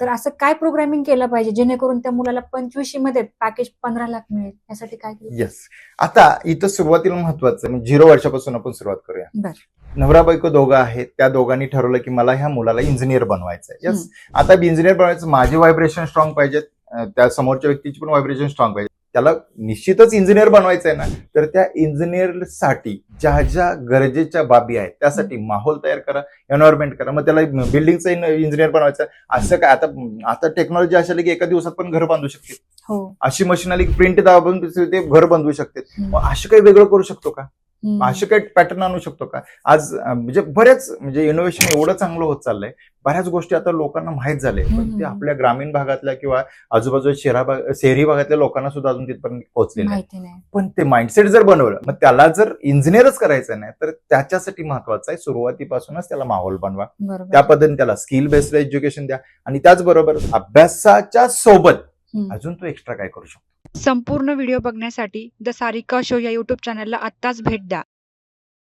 तर असं काय प्रोग्रामिंग केलं पाहिजे? जेणेकरून त्या मुलाला पंचवीसशे मध्ये पॅकेज पंधरा लाख मिळेल. यासाठी काय केलं? येस आता इथं सुरुवातीला महत्वाचं म्हणजे झिरो वर्षापासून आपण सुरुवात करूया. नवरा बायको दोघं आहेत. त्या दोघांनी ठरवलं की मला ह्या मुलाला इंजिनियर बनवायचं आहे. येस आता इंजिनियर बनवायचं माझे व्हायब्रेशन स्ट्रॉंग पाहिजेत. त्या समोरच्या व्यक्तीची पण व्हायब्रेशन स्ट्रॉंग पाहिजे. त्याला निश्चितच इंजिनियर बनवायचं आहे ना तर त्या इंजिनियरसाठी ज्या ज्या गरजेच्या बाबी आहेत त्यासाठी माहोल तयार करा एन्व्हायरमेंट करा मग त्याला बिल्डिंगचं इंजिनियर बनवायचं. असं काय आता आता टेक्नॉलॉजी अशी की एका दिवसात पण घर बांधू शकते हो अशी मशीन आली की प्रिंट दाबून ते घर बांधू शकते. मग असे काही वेगळं करू शकतो का. असे काही पॅटर्न आणू शकतो का? आज म्हणजे बरेच म्हणजे इनोव्हेशन एवढं चांगलं होत चाललंय. बऱ्याच गोष्टी आता लोकांना माहीत झाले पण. ते आपल्या ग्रामीण भागातल्या किंवा आजूबाजूच्या शहरा भाग शहरी भागातल्या लोकांना सुद्धा अजून तिथपर्यंत पोहोचलेले नाही. पण ते माइंडसेट जर बनवलं मग त्याला जर इंजिनियरच करायचं नाही तर त्याच्यासाठी महत्वाचं आहे सुरुवातीपासूनच त्याला माहोल बनवा. त्या पद्धतीने त्याला स्किल बेस्ड एज्युकेशन द्या. आणि त्याचबरोबर अभ्यासाच्या सोबत. अजून तो एक्स्ट्रा काय करू शकतो? संपूर्ण व्हिडिओ बघण्यासाठी द सारिका शो या यूट्यूब चॅनलला आत्ताच भेट द्या.